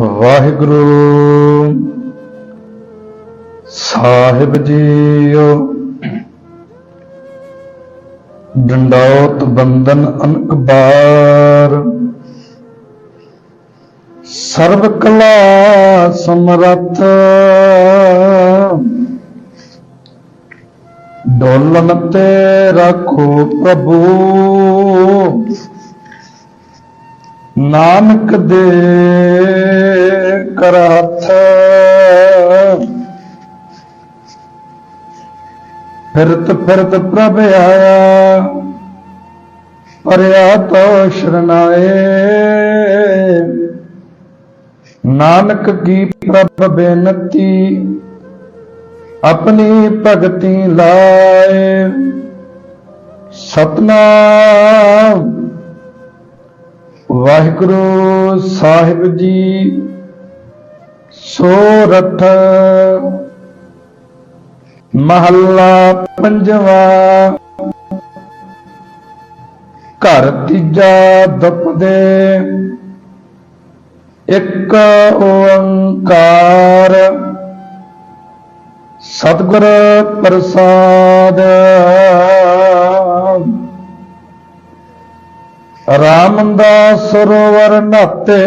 ਵਾਹਿਗੁਰੂ। ਸਾਹਿਬ JIO, ਡੰਡੌਤ ਬੰਦਨ ਅਨਕ ਬਾਰ। ਸਰਬ ਕਲਾ ਸਮਰੱਥ। ਡੋਲਨ ਤੇ ਰੱਖੋ ਪ੍ਰਭੂ। ਨਾਨਕ ਦੇ ਕਰ ਹੱਥ। ਫਿਰਤ ਫਿਰਤ ਪ੍ਰਭ ਆਇਆ। ਪਰਿਆ ਤੋ ਸ਼ਰਨਾਏ। ਨਾਨਕ ਕੀ ਪ੍ਰਭ ਬੇਨਤੀ, ਆਪਣੀ ਭਗਤੀ ਲਾਏ। ਸਤਨਾਮ। ਵਾਹਿਗੁਰੂ ਸਾਹਿਬ ਜੀ। ਸੋਰਠ। ਮਹੱਲਾ ਪੰਜਵਾ। ਘਰ ਤੀਜਾ ਦਪਦੇ। ਇੱਕ ਓੰਕਾਰ। ਸਤਿਗੁਰ ਪ੍ਰਸਾਦ। ਰਾਮ ਦਾ ਸਰੋਵਰ ਨਾਤੇ।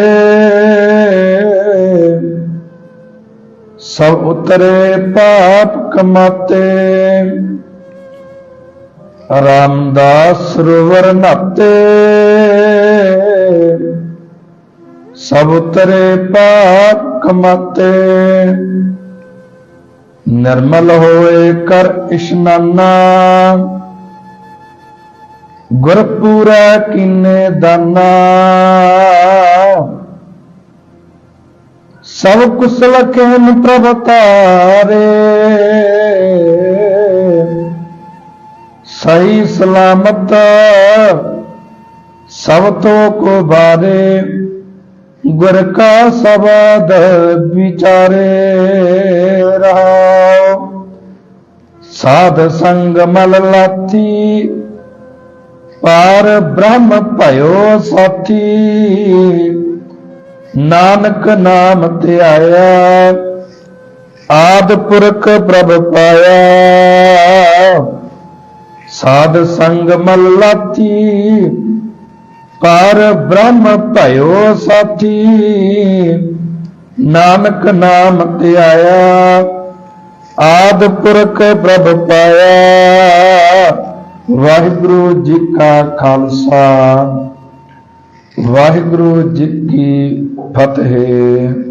ਸਭ ਉਤਰੇ ਪਾਪ ਕਮਾਤੇ। ਰਾਮਦਾਸ ਸਰੋਵਰ ਨਾਤੇ। ਸਭ ਉਤਰੇ ਪਾਪ ਕਮਾਤੇ। ਨਿਰਮਲ ਹੋਏ ਕਰ ਇਸ਼ਨਾਨਾ। ਗੁਰਪੂਰਾ ਕੀਨੇ ਦਾਨਾ। ਸਭ ਕੁਸਲ ਕਹਿਨ ਪ੍ਰਭ ਤਾਰੇ। ਸਹੀ ਸਲਾਮਤ, ਸਭ ਤੋਂ ਕੋ ਬਾਰੇ ਗੁਰ ਕਾ ਸਬਦ ਵਿਚਾਰੇ ਰਹਾਓ। ਸਾਧ ਸੰਗ ਮਲ ਲਾਤੀ ਪਾਰ ਬ੍ਰਹਮ ਭਇਓ ਸਾਥੀ। ਨਾਨਕ ਨਾਮ ਧਿਆਇਆ ਆਦ ਪੁਰਖ ਪ੍ਰਭ ਪਾਇਆ। ਸਾਧ ਸੰਗ ਮਲ ਪਰ ਬ੍ਰਹਮ ਭਇਓ ਸਾਥੀ। ਨਾਨਕ ਨਾਮ ਧਿਆਇਆ ਆਦ ਪੁਰਖ ਪ੍ਰਭ ਪਾਇਆ। ਵਾਹਿਗੁਰੂ ਜੀ ਕਾ ਖਾਲਸਾ। ਵਾਹਿਗੁਰੂ ਜੀ ਕੀ ਫਤਿਹ।